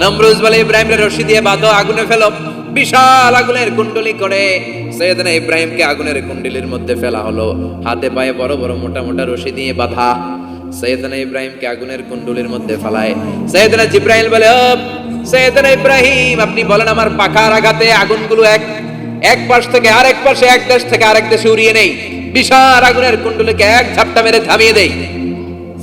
নমরুজ বলে ইব্রাহিমের রশি দিয়ে বাঁধো, আগুনে ফেলো। বিশাল আগুনের কুণ্ডলি করে। সৈয়দনা ইব্রাহিমকে আগুনের কুণ্ডলির মধ্যে ফেলা হলো। হাতে পায়ে বড় বড় মোটা মোটা রশি দিয়ে বাঁধা। সৈয়দনা ইব্রাহিমকে আগুনের কুণ্ডলির মধ্যে ফেলায়। সৈয়দনা জিব্রাহিম বলে, ও, সৈয়দনা ইব্রাহিম, আপনি বলেন আমার পাখার আঘাতে আগুনগুলো এক এক পাশ থেকে আরেক পাশে, এক দেশ থেকে আরেক দেশে উড়িয়ে নেই। বিশাল আগুনের কুণ্ডলিকে এক ঝাপটা মেরে থামিয়ে দেই।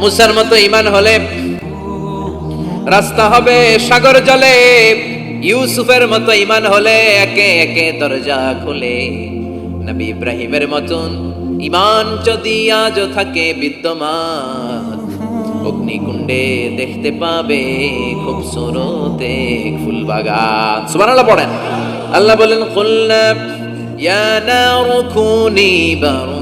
মুসার মতো ইমান হলে রাস্তা হবে সাগর জলে। ইউসুফের মতো ইমান হলে একে একে দরজা খুলে। নবী ইব্রাহিমের মতন ইমান যদি আজ থাকে বিদ্যমান, অগ্নিকুণ্ডে দেখতে পাবে খুব সুরতে ফুল বাগান। সুবহানাল্লাহ পড়েন। আল্লাহ বলেন কুল্লা ইয়া নারু কুনি বারদান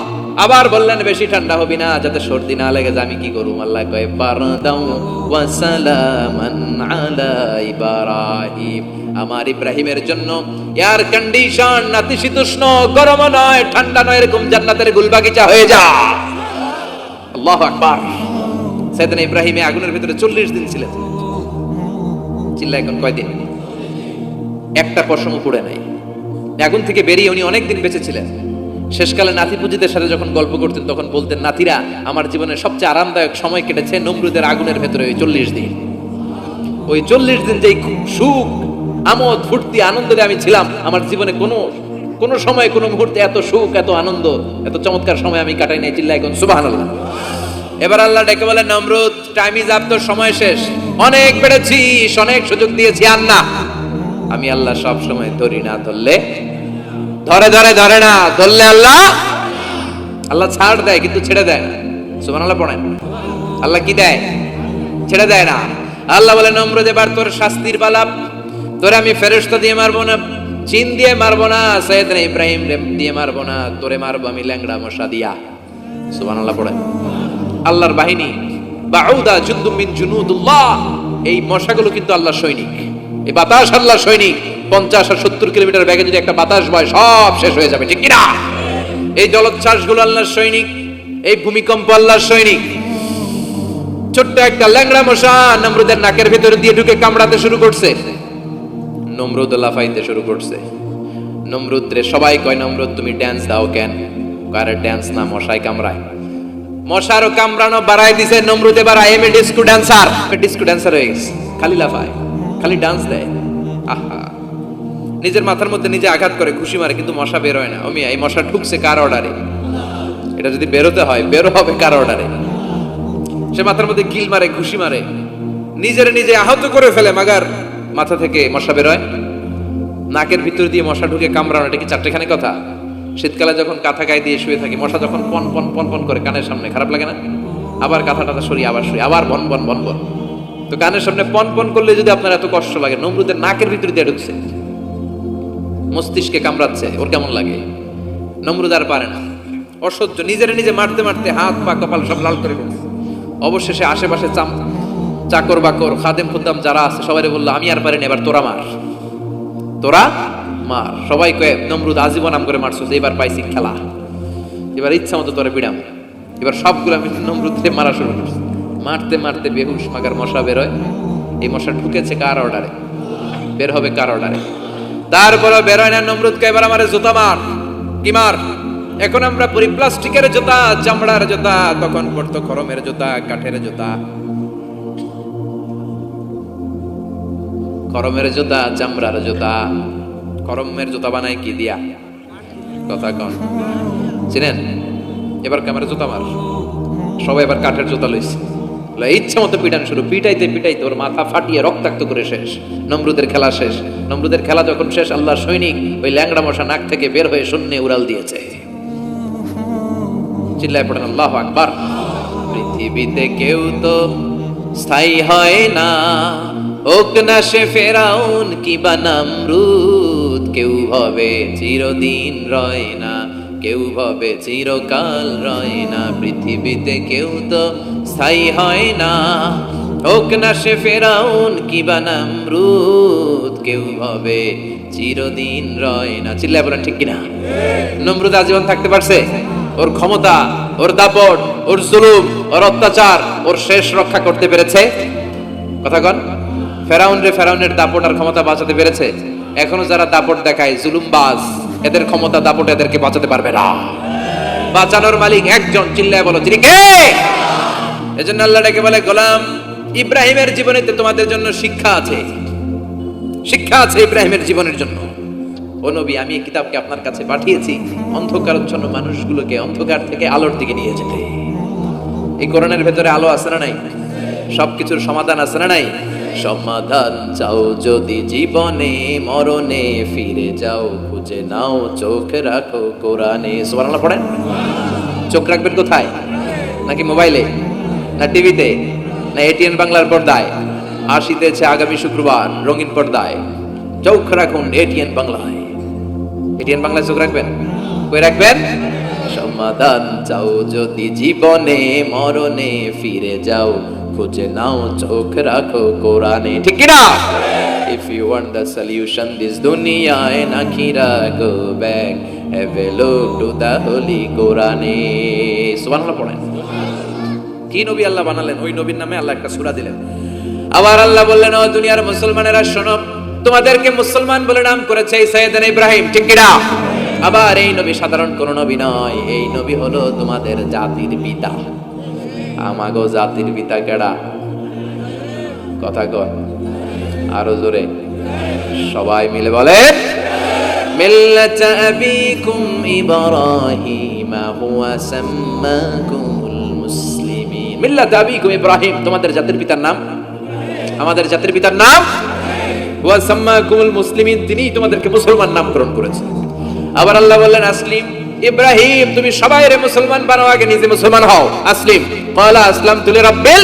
আবার বললেন, বেশি ঠান্ডা হবি না, যাতে সর্দি না লেগে আমি কি করুম? আল্লাহ কয়ে, বারদাউ ওয়া সালামান আলা ইব্রাহিম। আমার ইব্রাহিমের জন্য এয়ার কন্ডিশন নাতিশীতোষ্ণ গরম নয়, ঠান্ডা নয়, এরকম জান্নাতের গুলবাগিচা হয়ে যা। আল্লাহু আকবার। সেদিন ইব্রাহিমে আগুনের ভিতরে চল্লিশ দিন ছিলেন। চিল্লা এখন কয়দিন একটা পশম পুড়ে নাই। আগুন থেকে বেরিয়ে উনি অনেক দিন বেঁচে ছিলেন। শেষকালে নাতি পুজিদের সাথে যখন গল্প করতেন, তখন বলতেন, নাতিরা, আমার জীবনের সবচেয়ে আরামদায়ক সময় কেটেছে নমরুদের আগুনের ভেতরে ওই চল্লিশ দিন। ওই চল্লিশ দিন যেই সুখ, আমোদ, ফুর্তি আনন্দে আমি ছিলাম, আমার জীবনে কোনো কোনো সময়, কোনো মুহূর্তে এত সুখ, এত আনন্দ, এত চমৎকার সময় আমি কাটাই নাই চিল্লা এখন সুবাহ এবার আল্লাহ ডেকে বলে নমরুদ টাইম ইজ আপ তোর সময় শেষ। অনেক বেড়েছিস অনেক সুযোগ দিয়েছি আর না আমি আল্লাহ সব সময় ধরি না ধরলে ধরে ধরে ধরে না, ধরলে আল্লাহ? আল্লাহ ছাড় দেয়, কিন্তু ছেড়ে দেয় না। সুমান আল্লাহ পড়েন। আল্লাহ কি দেয়? ছেড়ে দেয় না। আল্লাহ বলে নমরুদ এবার তোর শাস্তির পালাপ তোরে আমি ফেরেশতা দিয়ে মারবো না, চিন দিয়ে মারবো না সৈয়দ ইব্রাহিম দিয়ে মারবো না, তোরে মারবো আমি ল্যাংড়া মশা দিয়া। সুবান আল্লাহ পড়েন। আল্লাহর বাহিনী, বাউদা জুদ্দুম মিন জুনুদুল্লাহ। এই মশাগুলো কিন্তু আল্লাহর সৈনিক। এই বাতাস আল্লাহ সৈনিক। পঞ্চাশ আর সত্তর কিলোমিটার ব্যাগে যদি একটা বাতাস বয়, সব শেষ হয়ে যাবে, ঠিক কিনা? এই জলোচ্ছ্বাসগুলো আল্লাহর সৈনিক, এই ভূমিকম্প আল্লাহর সৈনিক। ছোট্ট একটা ল্যাংড়া মশা নমরুদের নাকের ভিতরে দিয়ে ঢুকে কামড়াতে শুরু করছে। নমরুদ লাফাইতে শুরু করছে। নমরুদ রে সবাই কয়, নমরুদ, তুমি ড্যান্স দাও কেন? কারে ড্যান্স না, মশাই কামড়ায়। মশারও কামড়ানো বাড়াই দিছে, নমরুদ এবার I am a disco dancer disco dancer হয়ে গেছে। খালি লাফায়, খালি ডান্স দেয়। আহা। নিজের মাথার মধ্যে নিজে আঘাত করে, খুশি মারে, কিন্তু মশা বের হয় না। অমি এই মশা ঢুকছে কার অর্ডারে এটা যদি বেরোতে হয়, বেরো হবে কার অর্ডারে সে মাথার মধ্যে কিল মারে, খুশি মারে। নিজের নিজে আহত করে ফেলে, মাগার মাথা থেকে মশা বেরোয় নাকের ভিতর দিয়ে মশা ঢুকে কামড়ানো, এটা কি চারটেখানি কথা? শীতকালে যখন কাঁথা গায়ে দিয়ে শুয়ে থাকি, মশা যখন পন পন পন পন করে কানের সামনে, খারাপ লাগে না? আবার কাঁথা টাথা সরিয়ে আবার শুয়ে, আবার বন বন বন বন। তো কানের সামনে পন পন করলে যদি আপনার এত কষ্ট লাগে, নমরুদের নাকের ভিতর দিয়ে ঢুকছে। মস্তিষ্কে কামড়াচ্ছে, ওর কেমন লাগে? নমরুদ আর পারে না। অসহ্য, নিজের নিজে মারতে মারতে হাত, পা, কপাল সব লাল করে অবশেষে আশেপাশে চাম, চাকর বাকর, খাদেম খুদ্দাম যারা আছে সবাই বলল, আমি আর পারিনি, এবার তোরা মার। তোরা মার। সবাই কয়ে, নমরুদ, আজীবন নাম করে মারছো এবার পাইছি খেলা। এবার ইচ্ছা মতো তোরা বিড়াম এবার সবগুলো আমি নমরুদকে মারা শুরু করছি। মারতে মারতে বেহুশ মাগার মশা বেরোয়। এই মশা ঢুকেছে কার অর্ডারে? বের হবে কার অর্ডারে? তারপরে বেরোয় না নমরুদকে এবার আমার জুতা মার। কি মার? এখন আমরা পরি প্লাস্টিকের জুতা, চামড়ার জুতা, তখন পড়তো খরমের জুতা, কাঠের জুতা। করমের জুতা, চামড়ার জুতা। করমের জুতা বানায় কি দিয়া? কথা কন। চিনেন? এবার ক্যামেরা জুতা মার? সবাই এবার কাঠের জুতা লইছে। ইচ্ছে মতো পিটান শুরু। পিটাইতে পিটাইতে ওর মাথা ফাটিয়ে রক্তাক্ত করে শেষ। নমরুদের খেলা শেষ। নমরুদের খেলা যখন শেষ, আল্লাহর সৈনিক ওই ল্যাংড়া মশা নাক থেকে বের হয়ে শূন্যে উড়াল দিয়েছে। চিল্লায় পড়েন, আল্লাহ আকবার। পৃথিবীতে কেউ তো স্থায়ী হয় না। হোক না সে ফেরাউন কি বা নামরুদ, কেউ ভাবে চিরদিন রয় না। কেউ হবে চিরকাল রয় না, পৃথিবীতে কেউ তো স্থায়ী হয় না। হোক না সে ফেরাউন কি বা নামরুদ, কেউ হবে চিরদিন রয় না। চিল্লায় বলেন ঠিক কিনা? নমরুদ আজীবন থাকতে পারছে? ওর ক্ষমতা, ওর দাপট, ওর জুলুম, ওর অত্যাচার, ওর শেষ রক্ষা করতে পেরেছে? কথা কন। ফেরাউন রে ফেরাউনের দাপট আর ক্ষমতা বাঁচাতে পেরেছে? এখনও যারা দাপট দেখায় জুলুম জুলুমবাজ। এদের ক্ষমতা দাপট এদেরকে বাঁচাতে পারবে না। বাঁচানোর মালিক একজন, চিল্লায় বলো তিনি কে? এজন্য আল্লাহ ডেকে বলে, গোলাম, ইব্রাহিমের জীবনেতে তোমাদের জন্য শিক্ষা আছে। শিক্ষা আছে ইব্রাহিমের জীবনের জন্য। ও নবী, আমি এই কিতাবকে আপনার কাছে পাঠিয়েছি। অন্ধকারচ্ছন্ন মানুষগুলোকে অন্ধকার থেকে আলোর দিকে নিয়ে যেতে। এই কোরআনের ভেতরে আলো আছে না নাই? সবকিছুর সমাধান আছে না নাই? সমাধান চাও যদি জীবনে, মরণে ফিরে যাও। খুঁজে নাও চোখ রাখো কোরআনে। সুবহানাল্লাহ পড়েন? চোখ রাখবেন কোথায়? নাকি মোবাইলে? না টিভিতে? না এটিএন বাংলার পর্দায়? আসিতেছে আগামী শুক্রবার রঙিন পর্দায়। চোখ রাখুন এটিএন বাংলায়। এটিএন বাংলায় চোখ রাখবেন? কই রাখবেন? সমাধান চাও যদি জীবনে, মরণে ফিরে যাও, খুঁজে নাও চোখ রাখো কোরআনে। ঠিক কি না If you want the solution, this dunya and akhira go back. Have a look to the holy Quran. সুবহানাল্লাহ পড়েন। কি নবী আল্লাহ বানালেন? ওই নবীর নামে আল্লাহ একটা সূরা দিলেন। আবার আল্লাহ বললেন, ও দুনিয়ার মুসলমানেরা, শোনো, তোমাদেরকে মুসলমান বলে নাম করেছে এই সৈয়দান ইব্রাহিম, ঠিক কিনা? আবার এই নবী সাধারণ কোন নবী নয়, এই নবী হলো তোমাদের জাতির পিতা। আমাগো জাতির পিতা কেডা? কথা কর আরও জোরে। সবাই মিলে বলে, মিল্লাত আবিকুম ইব্রাহিম, হুয়া সাম্মাকুমুল ইব্রাহিম, তোমাদের জাতির পিতার নাম? আমাদের জাতির পিতার নাম? হুয়া সাম্মাকুমুল মুসলিমিন তিনি তোমাদেরকে মুসলমান নামকরণ করেছেন। আবার আল্লাহ বললেন, আসলিম, ইব্রাহিম, তুমি সবাই রে মুসলমান বানাও, আগে নিজে মুসলমান হও। আসলিম। ক্বালা আসলাম তুলে রাব্বিল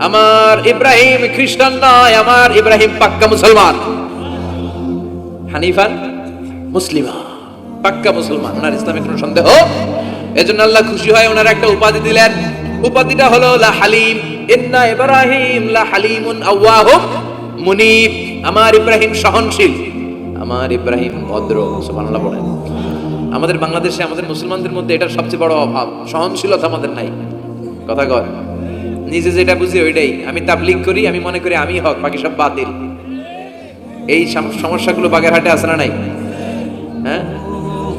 আমার ইব্রাহিম খ্রিস্টান নয়, আমার ইব্রাহিম পাক্কা মুসলমান। হানিফান মুসলিমা, পাক্কা মুসলমান। ওনার ইসলামে কোনো সন্দেহ? এজন্য আল্লাহ খুশি হয় ওনার একটা উপাধি দিলেন। উপাধিটা হলো, লা হালিম, ইন্না ইব্রাহিম লা হালিমুন আওয়াহুম মুনিব। আমার ইব্রাহিম সহনশীল। আমার ইব্রাহিম ভদ্র, সুবহানাল্লাহ বলেন। আমাদের বাংলাদেশে আমাদের মুসলমানদের মধ্যে এটার সবচেয়ে বড় অভাব। সহনশীলতা আমাদের নাই। কথা কর নিজে যেটা বুঝি ওইটাই। আমি তাবলিগ করি, আমি মনে করি আমি হক, বাকি সব বাতিল। এই সম- সমস্যাগুলো বাগেরহাটে আছে না নাই? হ্যাঁ?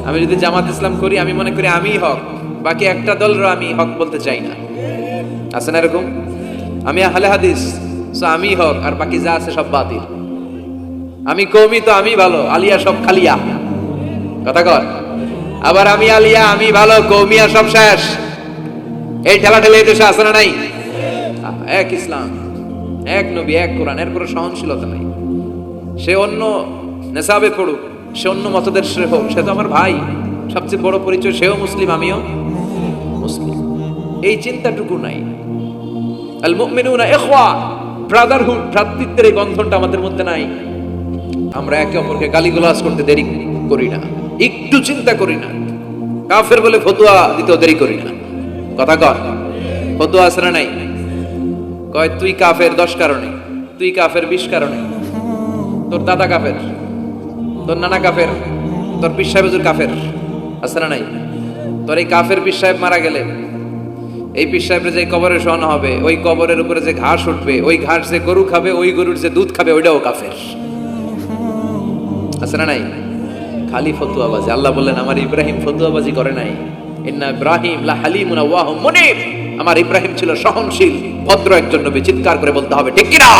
আমি যদি জামাত ইসলাম করি, আমি মনে করি আমি হক, বাকি একটা দলেরও আমি হক বলতে চাই না। আছে না এরকম? আমি আহলে হাদিস সো আমি হক, আর বাকি যা আছে সব বাতিল। আমি কৌমি তো আমি ভালো, আলিয়া সব খালিয়া। কথা কর। আবার আমি আলিয়া, আমি ভালো কৌমিয়া সব শেষ। এই ঠেলা ঠেলে দেশে আছে না নাই? এক ইসলাম, এক নবী, এক কোরআন, এর কোনো সহনশীলতা নাই। সে অন্য নেশাবে পড়ুক, সে অন্য মতদের সে হোক, সে তো আমার ভাই। সবচেয়ে বড় পরিচয়, সেও মুসলিম, আমিও মুসলিম। এই চিন্তাটুকু নাই। আল মুমিনুনা ইখওয়া, ব্রাদারহুড, ভ্রাতৃত্বের এই বন্ধনটা আমাদের মধ্যে নাই। আমরা একে অপরকে গালিগালাজ করতে দেরি করি না, একটু চিন্তা করি না। কাফের বলে ফতুয়া দিতেও দেরি করি না। কথা কর, ফতুয়া আছে নাই? কয়, তুই কাফের, দশ কারণে। তুই কাফের, বিশ কারণে। তোর দাদা কাফের, তোর নানা কাফের, তোর পীর সাহেব কাফের, আছে না নাই? তোর এই কাফের পীর সাহেব মারা গেলে, এই পীর সাহেবের যে কবরে শোয়ানো হবে, ওই কবরের উপরে যে ঘাস উঠবে, ওই ঘাস যে গরু খাবে, ওই গরুর যে দুধ খাবে, ওইটাও কাফের। আছে না নাই? খালি ফতুয়াবাজি। আল্লাহ বললেন, আমার ইব্রাহিম ফতুয়াবাজি করে নাই। ইন্না ইব্রাহিম লা হালিমুন ওয়াহ মুনিব। আমার ইব্রাহিম ছিল সহনশীল, ভদ্র একজন নবী, চিৎকার করে বলতে হবে, ঠিক কিনা?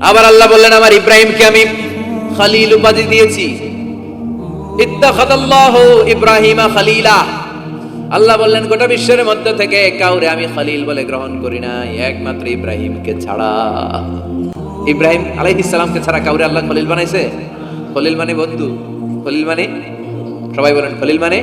আবার আল্লাহ বললেন, আমার ইব্রাহিমকে আমি খালিল উপাধি দিয়েছি। ইব্রাহিমা খালিলা। আল্লাহ বললেন, গোটা বিশ্বের মধ্য থেকে কাউরে আমি খালিল বলে গ্রহণ করি নাই, একমাত্র ইব্রাহিমকে ছাড়া। ইব্রাহিম আলাইহিস সালামকে ছাড়া কাউরে আল্লাহ খলিল বানাইছে? খলিল মানে বন্ধু? খলিল মানে? সবাই বলেন, খলিল মানে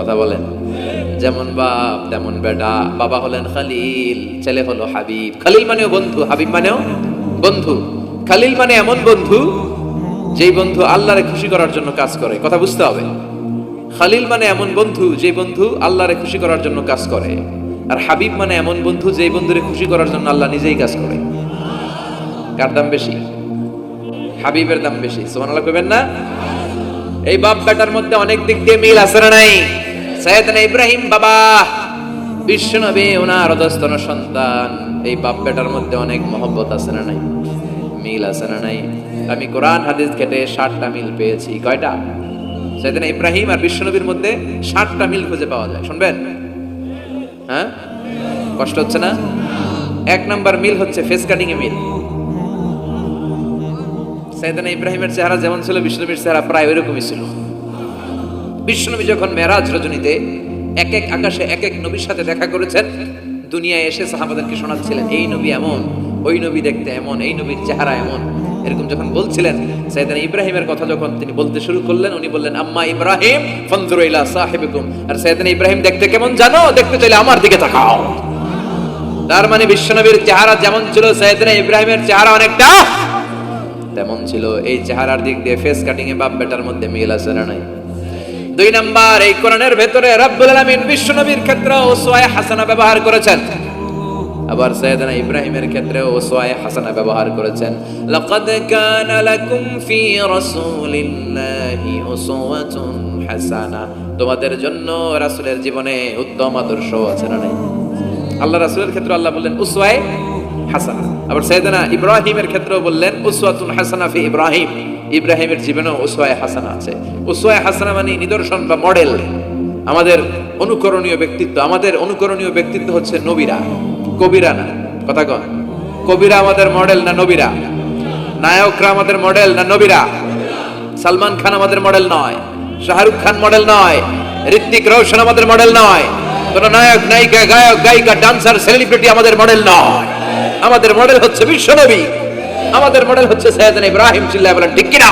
কথা বলেন। যেমন বাপ, তেমন বেটা। বাবা হলেন খালিল, ছেলে হলো হাবিব। খালিল মানেও বন্ধু, হাবিব মানেও বন্ধু। খালিল মানে এমন বন্ধু যেই বন্ধু আল্লাহরে খুশি করার জন্য কাজ করে। কথা বুঝতে হবে। খালিল মানে এমন বন্ধু যে বন্ধু আল্লাহরে খুশি করার জন্য কাজ করে। আর হাবিব মানে এমন বন্ধু যেই বন্ধুরে খুশি করার জন্য আল্লাহ নিজেই কাজ করে। কার দাম বেশি? হাবিবের দাম বেশি। সুবহানাল্লাহ কইবেন না? এই বাপ বেটার মধ্যে অনেক দিক দিয়ে মিল আছে না নাই? সৈয়দনা ইব্রাহিম বাবা। বিশ্বনবী ওনার অধস্তন সন্তান। এই বাপ বেটার মধ্যে অনেক মহব্বত আছে না নাই? মিল আছে না নাই? আমি কোরআন, হাদিস ঘেটে ষাটটা মিল পেয়েছি। কয়টা? সৈয়দনা ইব্রাহিম আর বিশ্বনবীর মধ্যে ষাটটা মিল খুঁজে পাওয়া যায়। শুনবেন? হ্যাঁ? কষ্ট হচ্ছে না? এক নাম্বার মিল হচ্ছে ফেস কাটিং এ মিল। সাইদানা ইব্রাহিমের চেহারা যেমন ছিল বিষ্ণুনবীর চেহারা প্রায় ওইরকমই ছিল। বিষ্ণুনবী যখন মেরাজ রজনীতে এক এক আকাশে এক এক নবীর সাথে দেখা করেছেন, দুনিয়ায় এসে সাহাবাদেরকে শোনাচ্ছিলেন, এই নবী এমন, ওই নবী দেখতে এমন, এই নবীর চেহারা এমন। এরকম যখন বলছিলেন সাইদানা ইব্রাহিমের কথা যখন তিনি বলতে শুরু করলেন, উনি বললেন, আম্মা ইব্রাহিম, ফনজুরু ইলা সাহিবিকুম। আর সাইদানা ইব্রাহিম, দেখতে কেমন জানো? দেখতে চাইলে আমার দিকে তাকাও। তার মানে বিশ্বনবীর চেহারা যেমন ছিল সাইদানা ইব্রাহিমের চেহারা অনেকটা তেমন ছিল। এই চেহারার দিক দিয়ে ফেস কাটিং এ বাপ বেটার মধ্যে মিল আছে না নাই? দুই নাম্বার, এই কোরআনের ভেতরে রব্বুল আলামিন বিশ্বনবীর ক্ষেত্রে ওসওয়ায়ে হাসানা ব্যবহার করেছেন। আবার সাইয়েদনা ইব্রাহিমের ক্ষেত্রে ওসওয়ায়ে হাসানা ব্যবহার করেছেন। লাকাদ কানা লাকুম ফি রাসূলিল্লাহি উসওয়াতুন হাসানা। তোমাদের জন্য রাসূলের জীবনে উত্তম আদর্শ আছে না নাই? আল্লাহ রাসূলের ক্ষেত্রে আল্লাহ বললেন, উসওয়ায়ে হাসানা। আবার সাইয়েদনা ইব্রাহিমের ক্ষেত্রেও বললেন, উসওয়াতুন হাসানা ফি ইব্রাহিম। ইব্রাহিমের জীবনেও উসওয়ায়ে হাসানা আছে। উসওয়ায়ে হাসানা মানে নিদর্শন বা মডেল আমাদের অনুকরণীয় ব্যক্তিত্ব, আমাদের অনুকরণীয় ব্যক্তিত্ব হচ্ছে নবীরা, কবিরা না, কথা কন। কবিরা আমাদের মডেল না নবীরা? নায়করা আমাদের মডেল না নবীরা? সালমান খান আমাদের মডেল নয়, শাহরুখ খান মডেল নয় ঋত্বিক রোশন আমাদের মডেল নয়, কোন নায়ক, নায়িকা, গায়ক, গায়িকা ডান্সার সেলিব্রিটি আমাদের মডেল নয়। আমাদের মডেল হচ্ছে বিশ্বনবী আমাদের মডেল হচ্ছে সৈয়দনা ইব্রাহিম চিল্লাহ বলেন, ঠিক কিনা?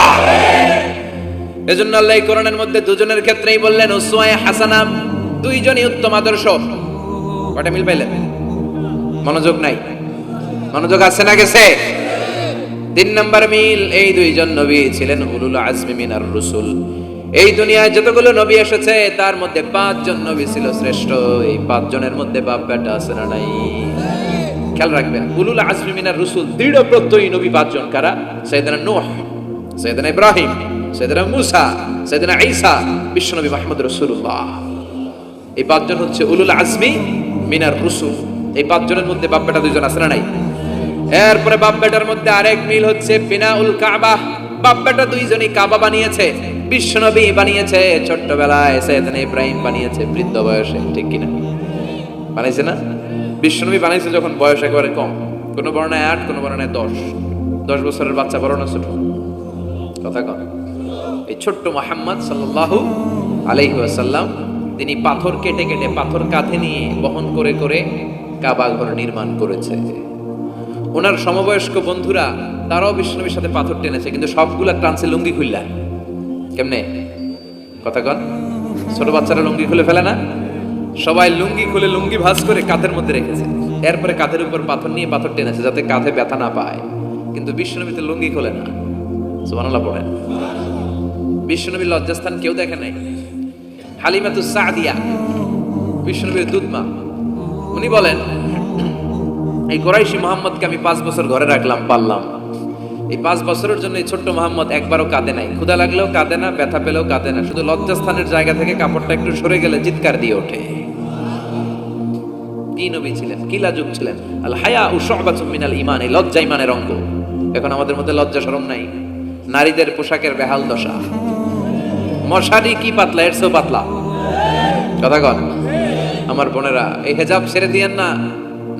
এজন্য আল্লাহ কোরআনের মধ্যে দুজনের ক্ষেত্রেই বললেন, উসওয়ায়ে হাসানা দুইজনই উত্তম আদর্শ। কটা মিল পাইলেন? মনোযোগ নাই। মনোযোগ আছে না গেছে? তিন নম্বর মিল, এই দুইজন নবী ছিলেন উলুল আজমি মিনার রসুল। এই দুনিয়ায় যতগুলো নবী এসেছে, তার মধ্যে পাঁচজন নবী ছিল শ্রেষ্ঠ। এই পাঁচজনের মধ্যে বাপ বেটা আছে না নাই? খেয়াল রাখবেন, উলুল আজমি মিনার রসুল, দৃঢ় প্রত্যয়ী নবী পাঁচজন কারা? সৈয়দনা নূহ সৈয়দনা ইব্রাহিম সৈয়দনা মুসা সৈয়দনা ঈসা বিশ্বনবী মাহমুদ রসুল্লাহ এই পাঁচজন হচ্ছে উলুল আজমি মিনার রসুল। এই পাঁচজনের মধ্যে বাপ বেটা দুইজন আছে না নাই? এরপরে বাপ বেটার মধ্যে আরেক মিল হচ্ছে বিনা উল কাবা। বাপ বেটা দুইজনই কাবা বানিয়েছে বিশ্বনবী বানিয়েছে, ছোট্টবেলায় সৈয়দনা ইব্রাহিম বানিয়েছে, বৃদ্ধ বয়সে, ঠিক কিনা? বানাইছে না? বিশ্বনবী বানাইছে যখন বয়স একেবারে কম। কোনো বর্ণায় আট, কোনো বর্ণায় দশ। দশ বছরের বাচ্চা বড় না ছোট। কথা কন। এই ছোট্ট মোহাম্মদ সাল্লাল্লাহু আলাইহি ওয়াসাল্লাম, তিনি পাথর কেটে কেটে পাথর কাঁধে নিয়ে বহন করে করে কাবা ঘর নির্মাণ করেছে। ওনার সমবয়স্ক বন্ধুরা, তারাও বিষ্ণনবীর সাথে পাথর টেনেছে, কিন্তু সবগুলা টানছে লুঙ্গি খুললা। কেমনে? কথা কন। ছোট বাচ্চারা লুঙ্গি খুলে ফেলে না? সবাই লুঙ্গি খুলে লুঙ্গি ভাঁজ করে কাঁধের মধ্যে রেখেছে। এরপরে কাঁধের উপর পাথর নিয়ে পাথর টেনেছে যাতে কাঁধে ব্যথা না পায়। কিন্তু বিষ্ণনবীতে লুঙ্গি খোলে না। সুবহানাল্লাহ পড়েন। বিষ্ণনবীর লজ্জাস্থান কেউ দেখে নাই। হালিমাতু সাদিয়া বিষ্ণনবীর দুধমা। উনি বলেন, এই কোরাইশি মোহাম্মদকে আমি পাঁচ বছর ঘরে রাখলাম পারলাম এই পাঁচ বছরের জন্য এই ছোট্ট মোহাম্মদ একবারও কাঁদে নাই। ক্ষুদা লাগলেও কাঁদে না, ব্যথা পেলেও কাঁদে না। শুধু লজ্জাস্থানের জায়গা থেকে কাপড়টা একটু সরে গেলে চিৎকার দিয়ে ওঠে। কি নবী ছিলেন কি লাজুক ছিলেন। আল হায়া ও সহবাচুম মিনাল ইমান এই লজ্জা ইমানের অঙ্গ। এখন আমাদের মধ্যে লজ্জা শরম নাই। নারীদের পোশাকের বেহাল দশা। মশারি কি পাতলা, এর চেয়েও পাতলা। কথা কন, আমার বোনেরা, এই হেজাব ছেড়ে দিয়েন না,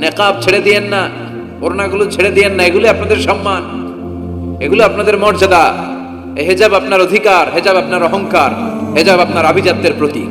নেকাব ছেড়ে দিয়েন না, ওড়নাগুলো ছেড়ে দিয়েন না, এগুলো আপনাদের সম্মান। এগুলো আপনাদের মর্যাদা। এই হেজাব আপনার অধিকার, হেজাব আপনার অহংকার, হেজাব আপনার আভিজাত্যের প্রতীক।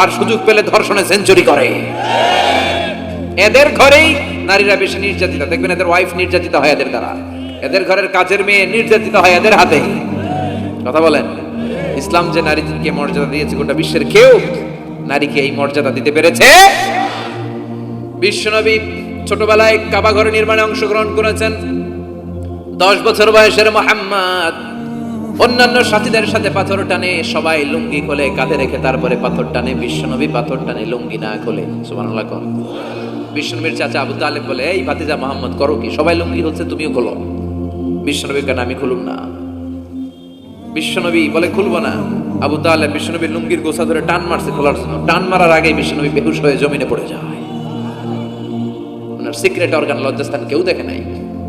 আর সুযোগ পেলে ধর্ষণে সেঞ্চুরি করে। এদের ঘরেই নারীরা বেশি নির্যাতিত। দেখবেন এদের ওয়াইফ নির্যাতিত হয় এদের দ্বারা। এদের ঘরের কাজের মেয়ে নির্যাতিত হয় এদের হাতে। কথা বলেন? ইসলাম যে নারীকে মর্যাদা দিয়েছে, গোটা বিশ্বের কেউ নারীকে এই মর্যাদা দিতে পেরেছে? বিশ্বনবী ছোটবেলায় কাবা ঘর নির্মাণে অংশগ্রহণ করেছেন। দশ বছর বয়সের মোহাম্মদ অন্যান্য সাথীদের সাথে পাথর টানে, সবাই লুঙ্গি খোলে, কাঁধে রেখে তারপরে পাথর টানে। বিশ্বনবী পাথর টানে, লুঙ্গি না খোলে। সুবহানাল্লাহ কর। বিশ্বনবীর চাচা আবু তালেব বলে, এই ভাতিজা মোহাম্মদ, করো কি? সবাই লুঙ্গি হচ্ছে, তুমিও খোলো। বিশ্বনবী কেন, আমি খুলুম না। বিশ্বনবী বলে, খুলবো না। আবু তালেব বিশ্বনবীর লুঙ্গির গোছা ধরে টান মারছে, খোলার জন্য। টান মারার আগে বিশ্বনবী বেহুশ হয়ে জমিনে পড়ে যায়। ওনার সিক্রেট অর্গান লজ্জাস্থান কেউ দেখে নাই।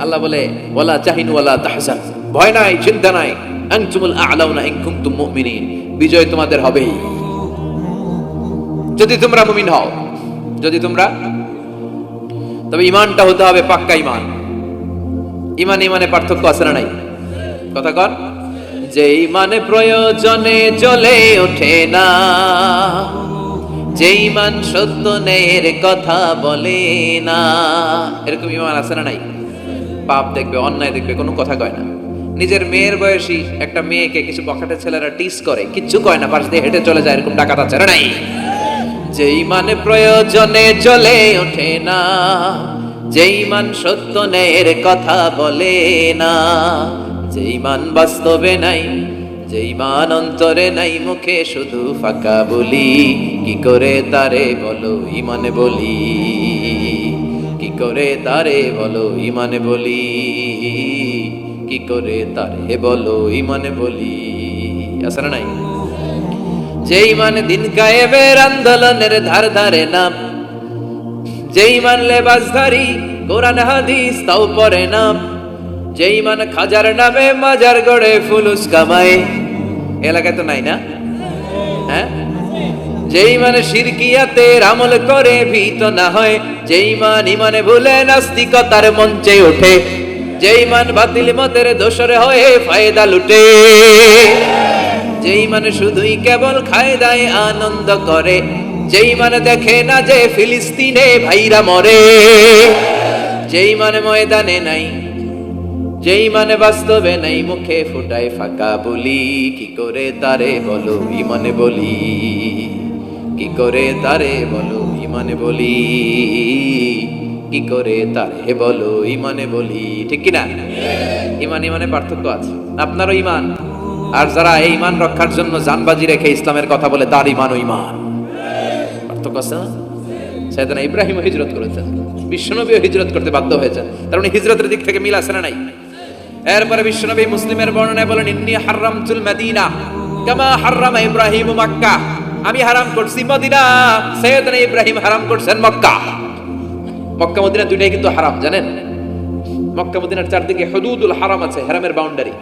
আল্লাহ বলে, ওয়ালা চাহিন ওয়ালা তাহসান ভয় নাই, চিন্তা নাই। আনতুমুল আ'লাউনা ইন কুনতুম মুমিনিন। বিজয় তোমাদের হবেই। যদি তোমরা মুমিন হও, যদি তোমরা, তবে ইমানটা হতে হবে পাক্কা ইমান ইমান ইমানে পার্থক্য আছে না নাই? কথা কর যে ইমানে প্রয়োজনে জ্বলে ওঠে না। যে ইমান সত্য নেয়ের কথা বলে না। এরকম ইমান আছে না নাই? পাপ দেখবে, অন্যায় দেখবে, কোনো কথা কয় না। নিজের মেয়ের বয়সী একটা মেয়েকে কিছু বখাটে ছেলেরা টিস করে, কিচ্ছু কয় না, পাশ দিয়ে হেঁটে চলে যায়, এরকম ডাকাত আছে নাই? যে ইমানে প্রয়োজনে চলে ওঠে না যে ইমান সত্য ন্যায়ের কথা বলে না যে ইমান বাস্তবে নাই যে ইমান অন্তরে নাই, মুখে শুধু ফাঁকা বলি, কি করে তারে বলো, ইমানে বলি? করে তারে বলো ইমানে বলি? কি করে তারে বলো ইমানে বলি? না নাই? যেই মানে দিন কায়েবের আন্দোলনের ধার ধারে নাম যেই মান লেবাসধারী কোরআন হাদিস তাও পরে নাম যেই মান খাজার নামে মাজার গড়ে ফুলুস কামায়। এলাকায় তো নাই না? হ্যাঁ? যেই মানে শিরকিয়াতে আমল করে, ভীত না হয়। যেই মান ইমানে ভুলে, নাস্তিকতার মঞ্চে ওঠে। যেই মান বাতিল মতের দোষরে হয়ে ফায়দা লুটে। যেই মানে শুধুই কেবল খায় দায় আনন্দ করে। যেই মানে দেখে না যে ফিলিস্তিনে ভাইরা মরে। যেই মানে ময়দানে নাই। যেই মানে বাস্তবে নাই, মুখে ফুটায় ফাঁকা বলি। কি করে তারে বলো, ইমানে বলি? কি করে তারে বলো ইমানে বলি? কি করে তারে বলো ইমানে বলি? ঠিক কি না ইমান ইমানে পার্থক্য আছে। আপনারও ইমান। আর যারা এই ইমান রক্ষার জন্য জানবাজি রেখে ইসলামের কথা বলে, তার ইমান ইমান। পার্থক্য আছে? না ইব্রাহিম হিজরত করেছেন। বিশ্বনবীও হিজরত করতে বাধ্য হয়েছেন। তার মানে হিজরতের দিক থেকে মিল আছে না নাই? এরপরে বিশ্বনবী মুসলিমের বর্ণনায় বলেন, ইন্নি হারামতুল মদিনা, কামা হারামা ইব্রাহিম মক্কা। আমি হারাম করছি, মদিনা। সৈয়দনা ইব্রাহিম হারাম করছেন মক্কা। মক্কা, মদিনা দুইটাই কিন্তু হারাম, জানেন? মক্কা, মদিনার চারদিকে হুদুদুল হারাম আছে, হারামের বাউন্ডারি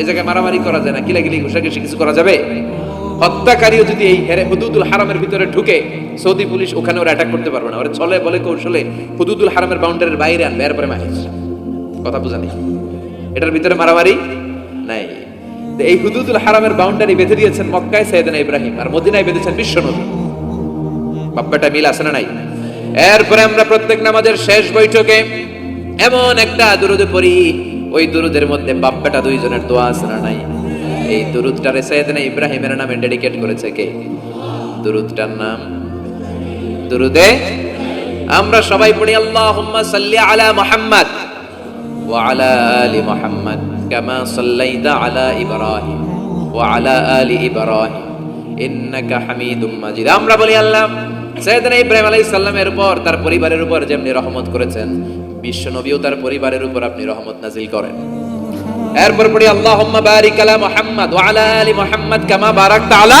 এই জায়গায় মারামারি করা যায় না কিলাকিলি ঘুষাঘুষি কিছু করা যাবে? হত্যাকারীও যদি এই হেরে হুদুদুল হারামের ভিতরে ঢুকে, সৌদি পুলিশ ওখানে ওরা অ্যাটাক করতে পারবে না। ওরা চলে, বলে কৌশলে হুদুদুল হারামের বাউন্ডারির বাইরে আনবে, এরপরে মাহিস কথা বোঝা নেই। এটার ভিতরে মারামারি নাই। এই হুদুদুল হারামের বাউন্ডারি বেঁধে দিয়েছেন মক্কায় সৈয়দনা ইব্রাহিম আর মদিনায় বেঁধেছেন বিশ্বনবী বাপ্পাটা মিল আছে না নাই? এরপরে আমরা প্রত্যেক নামাজের শেষ বৈঠকে এমন একটা দুরুদে পড়ি, ওই দুরুদের মধ্যে বাপ্পাটা দুইজনের দোয়া আছে না নাই? এই দুরুদটারে সৈয়দনা ইব্রাহিমের নামে ডেডিকেট করেছে কে? দুরুদটার নাম? দুরুদে? আমরা সবাই পড়ি, আল্লাহুম্মা সাল্লি আলা মুহাম্মদ ওয়া আলা আলি মুহাম্মদ। কামা صليت على ইব্রাহিম وعلى আলা আলি ইব্রাহিম حميد مجيد. আমরা বলি আল্লাহ সাইয়েদনা ইব্রাহিম আলাইহিস সালামের উপর, তার পরিবারের উপর যেমনি রহমত করেছেন বিশ্ব নবীও তার পরিবারের উপর আপনি রহমত নাজিল করেন। এরপর পড়ি, আল্লাহুম্মা বারিক আলা মুহাম্মদ ওয়া আলা আলি মুহাম্মদ কামা বারাকতা আলা